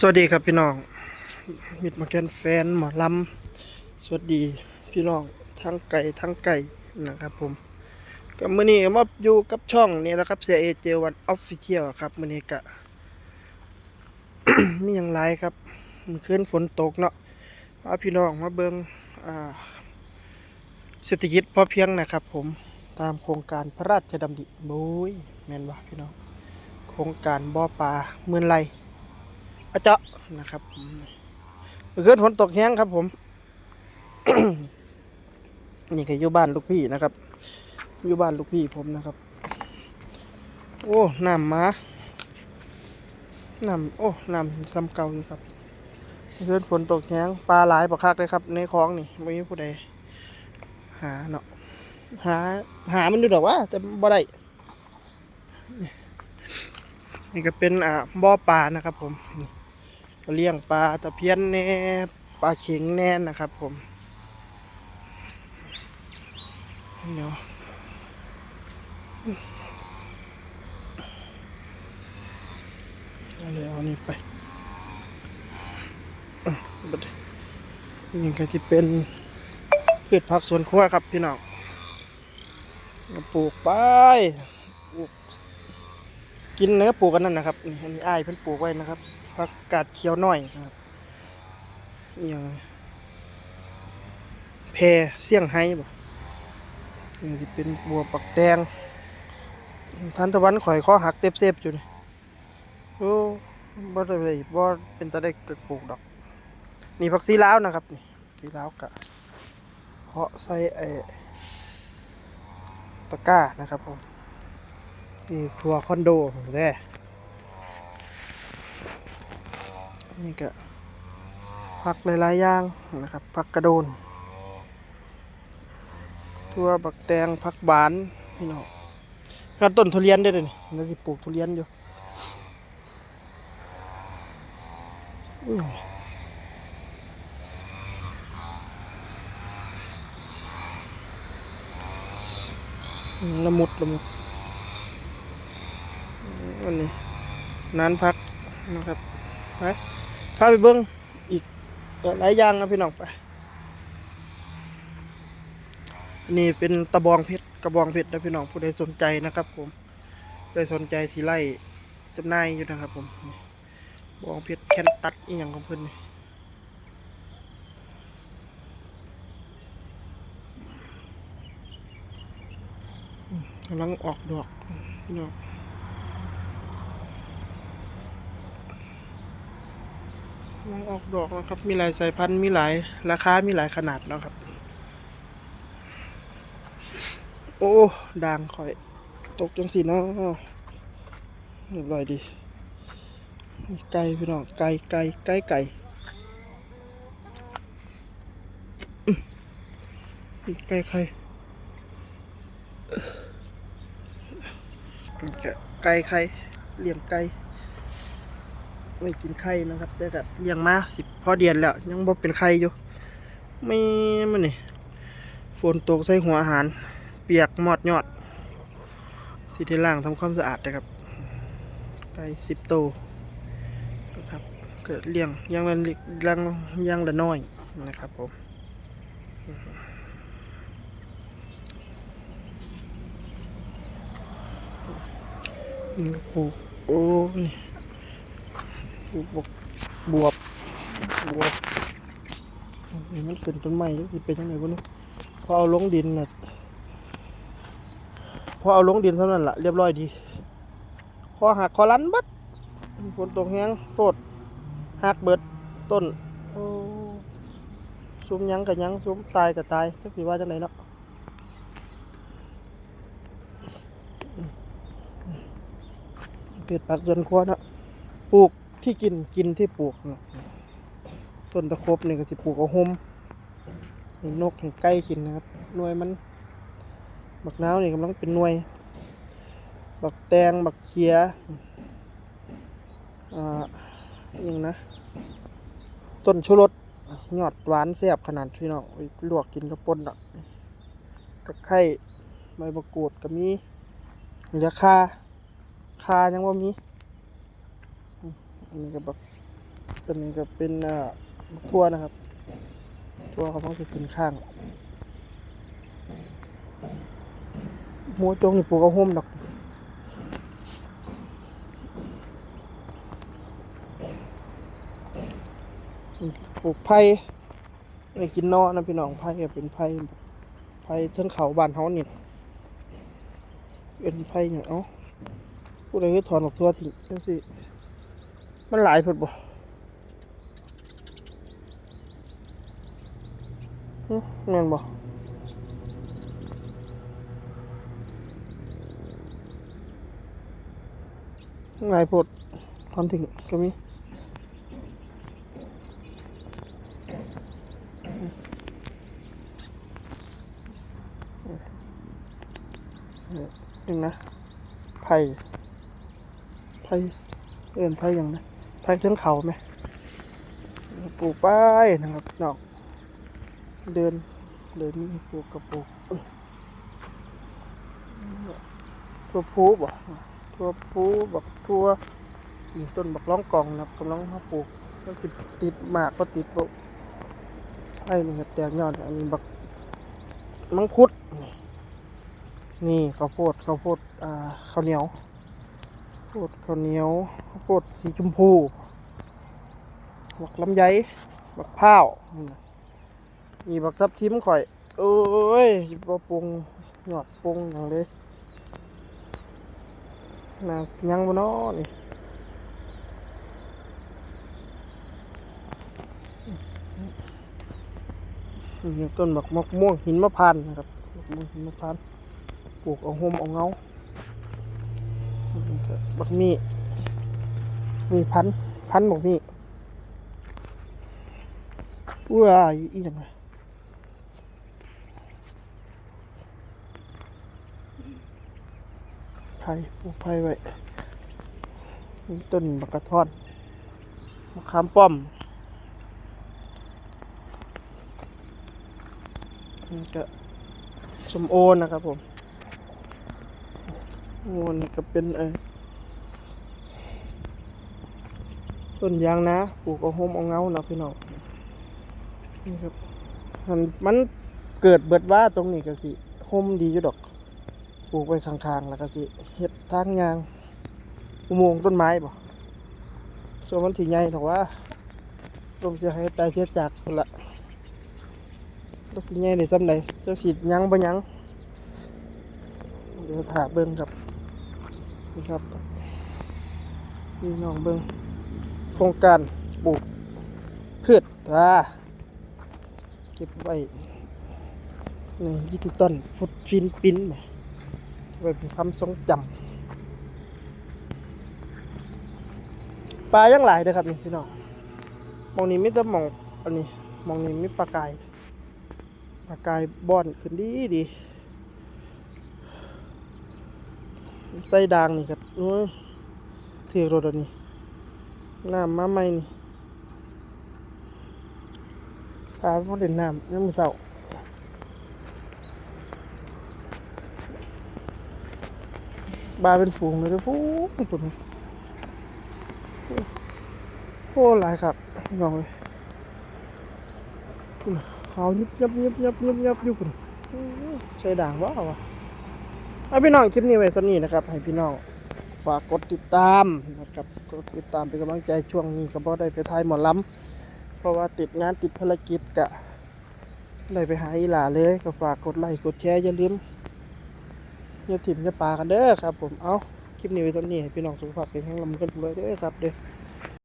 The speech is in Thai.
สวัสดีครับพี่น้อง มิดมาแกนแฟนหมอลำ สวัสดีพี่น้องทั้งไก่ทั้งไก่นะครับผมกับมือนี้มาอยู่กับช่องนี้นะครับเสียเอเจวันออฟฟิเชียลครับมือนี้กะมีอย่างไรครับมันขึ้นฝนตกเนาะพาพี่น้องมาเบิงอ่าเศรษฐกิจพอเพียงนะครับ ผมตามโครงการพระราชดำริบุ้ยแมนว่าพี่น้อง โครงการบ่อปลาเมือนไร อาเจาะนะครับเมื่อนฝนตกแห้งครับผม นี่ก็อยู่บ้านลูกพี่นะครับ อยู่บ้านลูกพี่ผมนะครับ โอ้น้ำมาน้ำโอ้น้ำซ้ำเก่าอยู่ครับเมื่อนฝนตกแห้งปลาหลายปลาคักเลยครับ ในคลองนี่ไม่มีผู้ใดหาเนาะหาหามันอยู่ดอกว่าแต่บ่ได้นี่ก็เป็นอ่าบ่อปลานะครับผมนี่ เลี้ยงปลาตะเพียนแน่ปลาเข็งแน่นะครับผมเดี๋ยวเอาเลยเอานี่ไปนี่ก็จะเป็นพืชผักสวนครัวครับพี่น้องปลูกไปปลูกกินเนื้อปลูกกันนั่นนะครับนี่อันนี้อ้ายเพิ่นปลูกไว้นะครับ ผักกาดเขียวน้อยนะครับอย่างแพรเสี่ยงไฮ้บ่นี่ที่เป็นบัวปักแตงทันตะวันข่อยข้อหักเต็บเซฟอยู่นี่โอ้บ่ได้เลยบ่เป็นตาได้เกิดปลูกดอก นี่ผักซีลาวนะครับนี่ซีลาวกะเพาะใส่ไอตะกร้านะครับผมนี่ทัวร์คอนโดแด้ นี่ก็ผักหลายๆอย่างนะครับผักกระโดนทัวบักแตงผักบานพี่น้องก็ต้นทุเรียนได้เลยนี่น่าจะปลูกทุเรียนอยู่อื้ออืมละมุดละมุดวันนี้นานพักนะครับไป พาไปเบิ้งอีกหลายอย่างนะพี่น้องไป นี่เป็นตะบองเพชรกระบองเพชรนะพี่น้องผู้ใดสนใจนะครับผมผู้ใดสนใจสีไล่จำหน่ายอยู่นะครับ ผมบองเพชรแคนตัดอีหยังของเพิ่นนี่กำลังออกดอกพี่น้อง กำลังออกดอกนะครับ มีหลายสายพันธุ์มีหลายราคา มีหลายขนาดนะครับ โอ้ด่างข่อย ตกจังสีเนาะเรียบร้อยดีไก่พี่น้องไก่ไก่ไก่ไก่มีไก่ไข่ไก่ไข่เลี้ยงไก่ ไม่กินไข่นะครับ แต่ก็เลี้ยงมาสิบพอเดือนแล้ว ยังบ่เป็นไข่อยู่ไม่มันนี่ฝนตกใส่หัวอาหาร เปียกหมอดยอด สิที่ล่างทำความสะอาดนะครับไก่สิบโตนะครับเก็เลี้ยงยังละเล็กยังยังละน้อยนะครับผมปูโอ้นี่ปลูก บวบบวบบวบมันเป็นต้นไม้ที่เป็นยังไงวะนาะพอเอาลงดินน่ะพอเอาลงดินเท่านั้นละเรียบร้อยดีคอหักคอลันเบัดฝนตกแห้งโทษหักเบิดต้นโอ้ซุ้มยังกับยังซุ้มตายกับตายจักสิว่าจังไหนเนาะเป็ดปักจนครัวเนะปลูก ที่กินกินที่ปลูกเนาะต้นตะครบนี่ก็สิปลูกเอาหมให้นกให้ไก่กินนะครับหน่วยมันบักน้าวนี่กำลังเป็นหน่วย บักแตงบักเขียอ่าอหยังนะ ต้นชูรสยอดหวานแซ่บขนาดพี่น้องเอาไปลวกกินกับป่นอะตะไคร้ใบมะกรูดก็มีเหลือคาคายังว่ามี อันนี้ก็แบบตัวนี้ก็เป็นอ่าทั่วนะครับ ทั่วเขาต้องจะขึ้นข้างหมูจงนี่ปลูกเอาโฮมดอกปลูกไผ่ไม่กินนอนะพี่น้องไผ่ก็เป็นไผ่ไผ่เทิงเขาบ้านเฮานี่เป็นไผ่อย่างเอ้าผู้ใดก็ถอนออกตัวทิ้งจังสิ มันหลายเพิ่นบ่หึแม่นบ่หลายพดถอนทิ้งก็มีหนึ่งนะไผ่ไผ่เอื่นไผ่ยังนะ ไผ่เทือกเขาไหมปลูกป้ายนะครับนอกเดินเดินนี่ปลูกกับปลูกทั่วพูบ่ทั่วพูบักทั่วต้นบักล้องกองนะครับกำลังมาปลูกมันสิติดหมากก็ติดบ่ไอ้นี่ครับแตกยอดอันนี้บักมังคุดนี่ข้าวโพดข้าวโพดอ่าข้าวเหนียว โพดข้าวเหนียวข้าวโพดสีชมพูบักลำไยบักพร้าวนี่นะมีบักทับทิมข่อย โอ้ยบ่ปรุงหยอดปรุงอย่างเลยนายังบ่นาะนี่นี่ต้นบักมะม่วงหินมะพร้านนะครับบักม่วงหินมะพร้านปลูกเอาห่มเอาเงา บักมีมีพันธ์พันธ์บักมีว้ายอีหยังไงไผ่ปลูกไผ่ไว้มีต้นบักกระท่อนมะขามป้อมนี่ก็สมโอนะครับผมโอนก็เป็นเออ ต้นยางนะปลูกเอาโฮมเอาเงาเนาะพี่น้องนี่ครับมันมันเกิดเบิดว่าตรงนี้ก็สิโฮมดีอยู่ดอกปลูกไปข้างๆแล้วก็สิเฮ็ดทางยางอุโมงค์ต้นไม้บ่ส่วนมันถี่ใหญ่ดอกว่าลมจะให้ตายเสียจากพุ่นละก็สิใหญ่ได้ซ้ำใดเจ้าสิยังบ่ยังเดี๋ยวถาเบิ้งครับนี่ครับนี่น้องเบิ้ง โครงการปลูกพืชอ่าเก็บไว้ในยิติต้นฟุตฟินปิ้นไว้เป็นความทรงจำปลายังหลายเด้อครับพี่น้องมองนี้ไม่ต้องมองอันนี้มองนี้ไมีปลากายปลากายบอนขึ้นดีดีไส้ด่างนี่ครับนู้นถือรถอันนี้ น้ำมาใหม่นี่ปาพอเด่นน้ำน้ำมือเสาบาเป็นฝูงเลยเด้วยฟูงฝุ่นโอ้หลายครับพี่น้องเลยพุ่นเขายุบยับยุบยับยุบยับอยู่ปุ่นใส่ด่างว้าวะเอาพี่น้องคลิปนี้ไว้สำนี้นะครับ ให้พี่น้อง ฝากกดติดตามนะครับกดติดตามเป็นกำลังใจช่วงนี้ก็บ่ได้ไปทายหมอลำเพราะว่าติดงานติดภารกิจกะได้ไปหาอีหลาเลยก็ฝากกดไลค์กดแชร์อย่าลืมอย่าถิ่มอย่าปากันเด้อครับ ผมเอาคลิปนี้ไว้สำนี้ให้พี่น้องสุขภาพแข็งแรงลำกันเลยเด้อครับเด้อ